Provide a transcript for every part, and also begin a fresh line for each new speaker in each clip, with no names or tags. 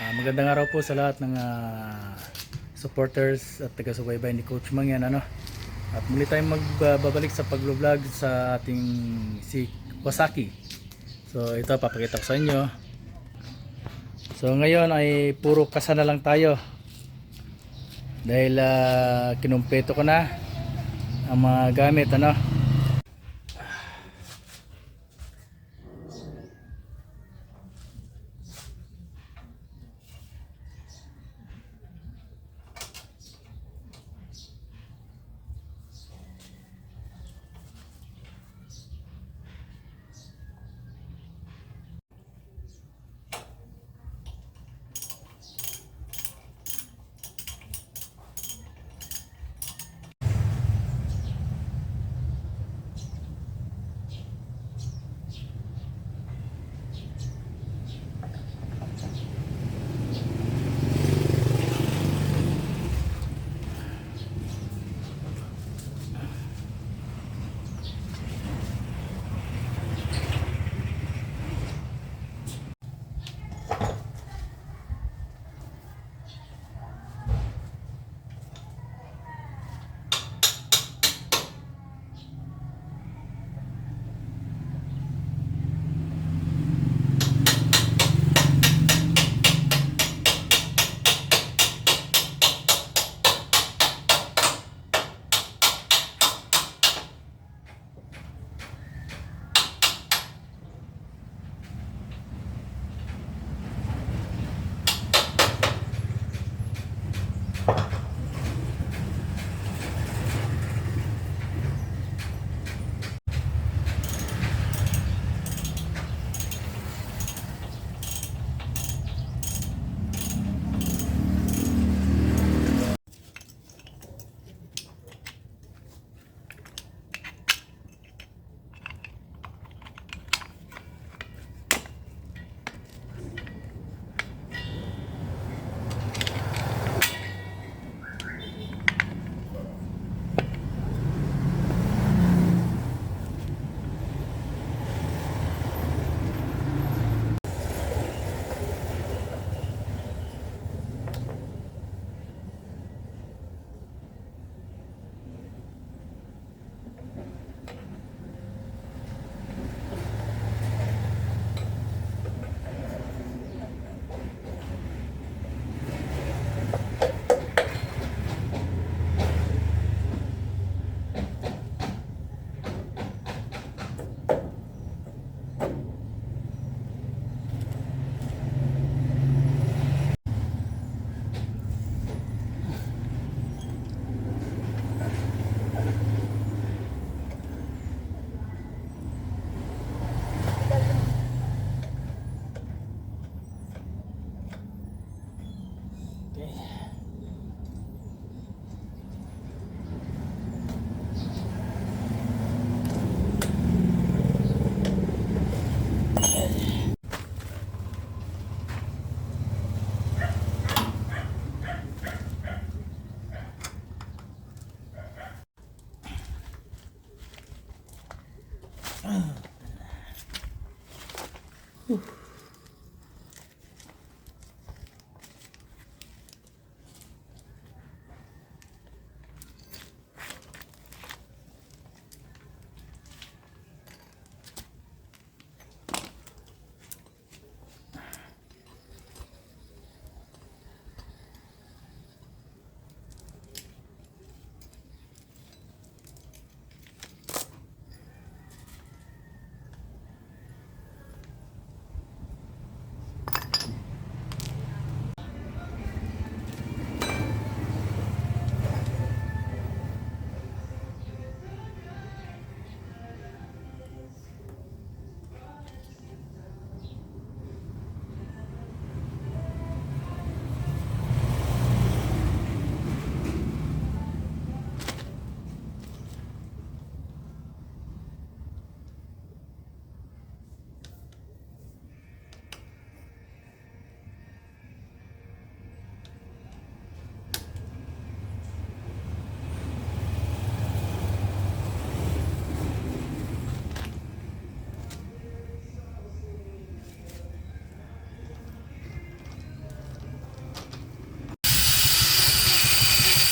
Ah, magandang araw po sa lahat ng ah, supporters at taga-subaybay ni Coach Mangyan ano. At muli tayong magbabalik sa pag-vlog sa ating si Wasaki. So ito papakita ko sa inyo. So ngayon ay puro kasa na lang tayo. Dahil ah, kinumpleto ko na ang mga gamit ano.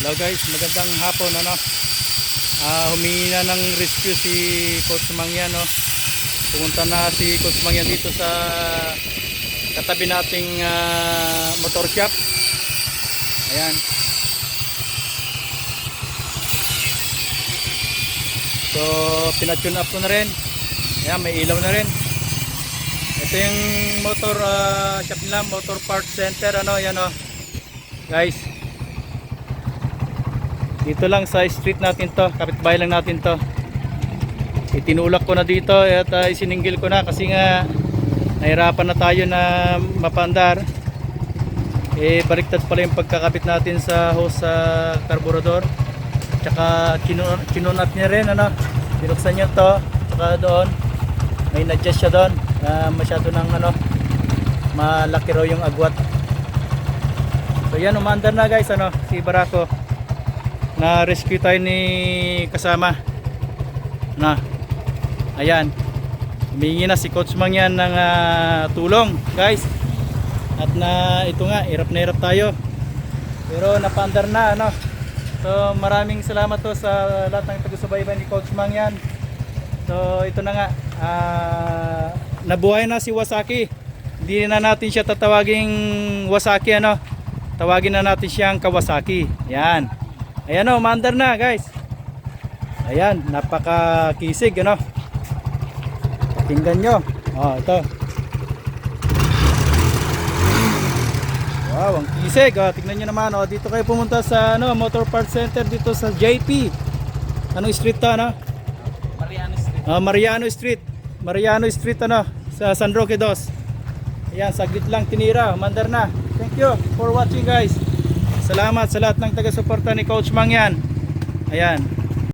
Hello guys, magandang hapon ano. Ah, humingi na ng rescue si Coach Mangyan no. Pumunta na si Coach Mangyan dito sa katabi nating ah, motor shop. Ayan. So, pinatune up ko na rin. Ayan, may ilaw na rin. Ito yung motor ah, shop nila, motor part center ano, yan oh. Guys, dito lang sa street natin to, kapitbahay lang natin to. Itinulak ko na dito at uh, isiningil ko na kasi nga nahirapan na tayo na mapandar. Eh baliktad pala yung pagkakabit natin sa hose sa carburetor. Tsaka kinun- kinunat niya rin ano. Binuksan niya to, tsaka doon may na-adjust siya doon. na masyado ng ano malaki raw yung agwat. So yan umandar na guys ano si Barako na rescue tayo ni kasama. Na ayan. Humingi na si coach mang yan ng ah, tulong guys. At na ito nga hirap na hirap tayo. Pero napandar na ano. So maraming salamat to sa lahat ng taga-subaybay ni coach mang yan. So ito na nga ah, nabuhay na si Wasaki. Hindi na natin siya tatawaging Wasaki ano. Tawagin na natin siyang Kawasaki. Yan Ayan o, mandar na guys. Ayan, napaka-kisig ano. Tingnan nyo. Oh, ito. Wow, ang kisig. Oh, tingnan nyo naman. Oh, dito kayo pumunta sa ano, Motor Parts Center dito sa JP. Anong street to, ano?
Mariano Street.
Ah, Mariano Street. Mariano Street ano, sa San Roque 2. Ayan, saglit lang tinira. Mandar na. Thank you for watching guys. Salamat sa lahat ng taga-suporta ni Coach Mangyan. Ayan.